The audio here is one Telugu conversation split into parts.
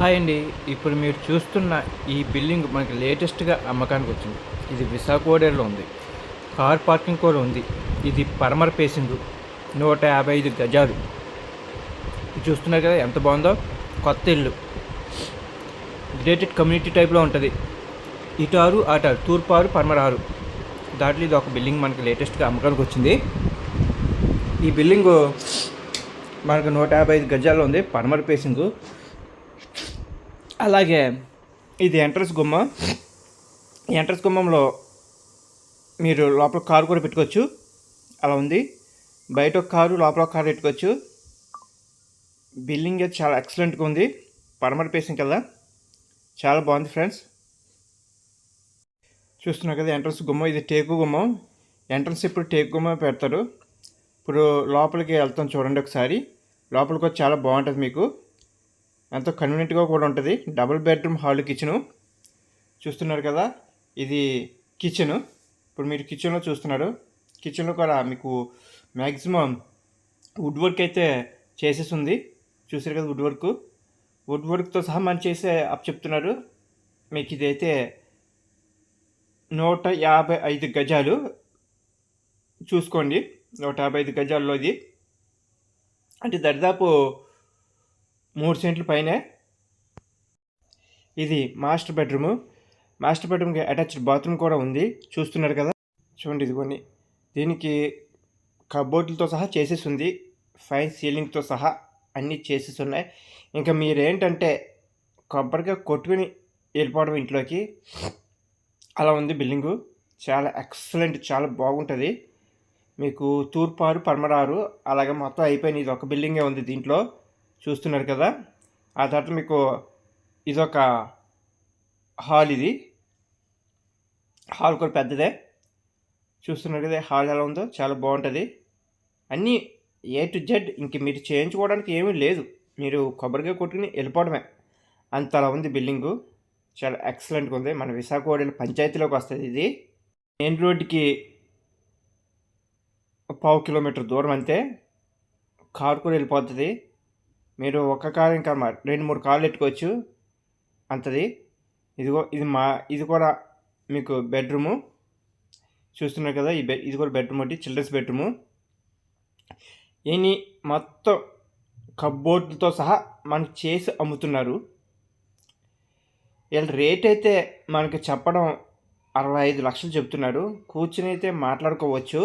హాయ్ అండి. ఇప్పుడు మీరు చూస్తున్న ఈ బిల్డింగ్ మనకి లేటెస్ట్గా అమ్మకానికి వచ్చింది. ఇది విశాఖోడేలో ఉంది. కార్ పార్కింగ్ కూడా ఉంది. ఇది పరమర పేసింగ్ నూట యాభై ఐదు గజాలు. చూస్తున్నారు కదా ఎంత బాగుందో? కొత్త ఇల్లు. గ్రేటెడ్ కమ్యూనిటీ టైప్లో ఉంటుంది. ఇటారు ఆరు తూర్పారు పరమరారు తూర్పు ఆరు ఆరు దాంట్లో ఇది ఒక బిల్డింగ్ మనకి లేటెస్ట్గా అమ్మకానికి వచ్చింది. ఈ బిల్డింగు మనకు నూట యాభై ఐదు గజాల్లో ఉంది. పరమర పేసింగ్ అలాగే ఇది ఎంట్రన్స్ గుమ్మ. ఎంట్రెన్స్ ఎంట్రన్స్ గుమ్మంలో మీరు లోపల కారు కూడా పెట్టుకోవచ్చు. అలా ఉంది. బయట ఒక కారు లోపల ఒక కారు పెట్టుకోవచ్చు. బిల్డింగ్ అయితే చాలా ఎక్సలెంట్గా ఉంది. పరమర పేసింగ్ కదా చాలా బాగుంది ఫ్రెండ్స్. చూస్తున్నారు కదా ఎంట్రన్స్ గుమ్మం. ఇది టేకు గుమ్మం. ఎంట్రన్స్ ఇప్పుడు టేకు గుమ్మం పెడతారు. ఇప్పుడు లోపలికి వెళ్తాం చూడండి ఒకసారి. లోపలికి వచ్చి చాలా బాగుంటుంది మీకు. ఎంతో కన్వీనియంట్గా కూడా ఉంటుంది. డబుల్ బెడ్రూమ్ హాల్ కిచెను చూస్తున్నారు కదా ఇది కిచెను ఇప్పుడు మీరు కిచెన్లో చూస్తున్నారు. కిచెన్లో కూడా మీకు మ్యాక్సిమం వుడ్ వర్క్ అయితే చేసేసి ఉంది చూసారు కదా వుడ్ వర్క్ వుడ్ వర్క్తో సహా మనం చేసే అప్ చెప్తున్నారు. మీకు ఇదైతే నూట యాభై ఐదు గజాలు. చూసుకోండి. నూట యాభై ఐదు గజాల్లో ఇది. అంటే దరిదాపు మూడు సెంట్లు పైనే. ఇది మాస్టర్ బెడ్రూమ్. మాస్టర్ బెడ్రూమ్కి అటాచ్డ్ బాత్రూమ్ కూడా ఉంది. చూస్తున్నారు కదా? చూడండి ఇదిగోండి. దీనికి కబోర్డులతో సహా చేసేసి ఉంది. ఫైన్ సీలింగ్తో సహా అన్నీ చేసేసి ఉన్నాయి. ఇంకా మీరేంటంటే కొబ్బరిగా కొట్టుకుని వెళ్ళిపోవడం ఇంట్లోకి. అలా ఉంది బిల్డింగు. చాలా ఎక్సలెంట్ చాలా బాగుంటుంది. మీకు తూర్పారు పడమరారు అలాగే మొత్తం అయిపోయింది ఇది ఒక బిల్డింగే ఉంది దీంట్లో. చూస్తున్నారు కదా? ఆ తర్వాత మీకు ఇదొక హాల్ ఇది. హాల్ కూడా పెద్దదే. చూస్తున్నారు కదా హాల్ ఎలా ఉందో? చాలా బాగుంటుంది. అన్నీ ఏ టు జెడ్ ఇంక మీరు చేయించుకోవడానికి ఏమీ లేదు. మీరు కొబ్బరిగా కొట్టుకుని వెళ్ళిపోవడమే. అంతలా ఉంది బిల్డింగు. చాలా ఎక్సలెంట్గా ఉంది. మన విశాఖవాడలో పంచాయతీలోకి వస్తుంది ఇది. మెయిన్ రోడ్డుకి పావు కిలోమీటర్ దూరం అంతే. కారు కూడా వెళ్ళిపోతుంది. మీరు ఒక కారు ఇంకా రెండు మూడు కార్లు పెట్టుకోవచ్చు. అంతది. ఇదిగో ఇది మా ఇది కూడా మీకు బెడ్రూము. చూస్తున్నారు కదా ఈ బెడ్ ఇది కూడా బెడ్రూమ్ ఒకటి చిల్డ్రన్స్ బెడ్రూము. ఇని మొత్తం కబ్బోర్డులతో సహా మనకి చేసి అమ్ముతున్నారు. వీళ్ళ రేట్ అయితే మనకి చెప్పడం అరవై ఐదు లక్షలు చెప్తున్నారు. కూర్చుని అయితే మాట్లాడుకోవచ్చు.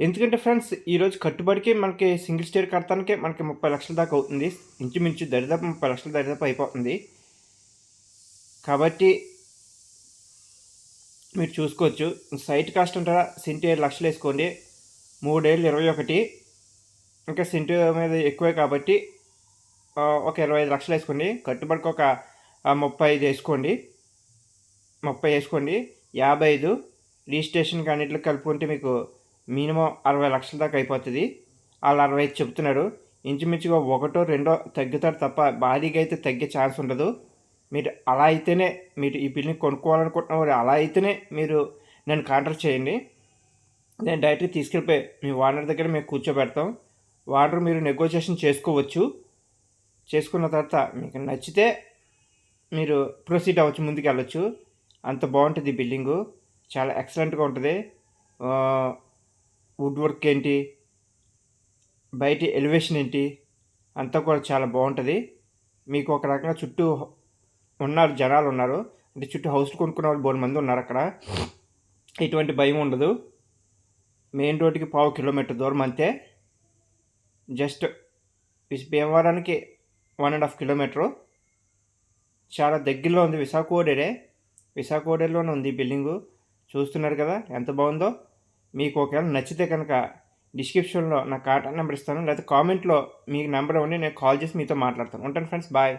ఎందుకంటే ఫ్రెండ్స్ ఈరోజు కట్టుబడికి మనకి సింగిల్ స్టేర్ కడతానికే మనకి ముప్పై లక్షల దాకా అవుతుంది. ఇంచుమించు దరిదాపు ముప్పై లక్షల దరిదాపు అయిపోతుంది. కాబట్టి మీరు చూసుకోవచ్చు. సైట్ కాస్ట్ అంటారా సెంటు ఏడు లక్షలు వేసుకోండి. మూడేళ్ళు ఇరవై ఒకటి. ఇంకా సెంటు మీద ఎక్కువే కాబట్టి ఒక ఇరవై ఐదు లక్షలు వేసుకోండి. కట్టుబడికి ఒక ముప్పై ఐదు వేసుకోండి. ముప్పై వేసుకోండి. యాభై ఐదు. రిజిస్ట్రేషన్ అన్నింటికి కలుపుకుంటే మీకు మినిమం అరవై లక్షల దాకా అయిపోతుంది. వాళ్ళు అరవై ఐదు చెప్తున్నాడు. ఇంచుమించుగా ఒకటో రెండో తగ్గుతారు తప్ప భారీగా అయితే తగ్గే ఛాన్స్ ఉండదు. మీరు అలా అయితేనే మీరు ఈ బిల్డింగ్ కొనుక్కోవాలనుకుంటున్న వారు అలా అయితేనే మీరు నన్ను కాంటాక్ట్ చేయండి. నేను డైరెక్ట్గా తీసుకెళ్ళిపోయి మీ వార్డర్ దగ్గర మేము కూర్చోబెడతాం. వార్డర్ మీరు నెగోషియేషన్ చేసుకోవచ్చు. చేసుకున్న తర్వాత మీకు నచ్చితే మీరు ప్రొసీడ్ అవ్వచ్చు ముందుకు వెళ్ళొచ్చు అంత బాగుంటుంది ఈ బిల్డింగు. చాలా ఎక్సలెంట్గా ఉంటుంది. వుడ్ వర్క్ ఏంటి? బయట ఎలివేషన్ ఏంటి? అంతా కూడా చాలా బాగుంటుంది. మీకు ఒక రకంగా చుట్టూ ఉన్నారు జనాలు ఉన్నారు. అంటే చుట్టూ హౌస్లు కొనుక్కున్న వాళ్ళు బోడు మంది ఉన్నారు అక్కడ. ఎటువంటి భయం ఉండదు. మెయిన్ రోడ్డుకి పావు కిలోమీటర్ దూరం అంతే. జస్ట్ భీమవరానికి వన్ అండ్ హాఫ్ కిలోమీటరు. చాలా దగ్గరలో ఉంది విశాఖోడేరే విశాఖోడేలోనే ఉంది బిల్డింగు. చూస్తున్నారు కదా ఎంత బాగుందో. మీకు ఒకవేళ నచ్చితే కనుక డిస్క్రిప్షన్లో నా కాంటాక్ట్ నెంబర్ ఇస్తాను లేకపోతే కామెంట్లో మీకు నెంబర్ ఇవ్వండి నేను కాల్ చేసి మీతో మాట్లాడతాను. ఉంటాను ఫ్రెండ్స్ బాయ్.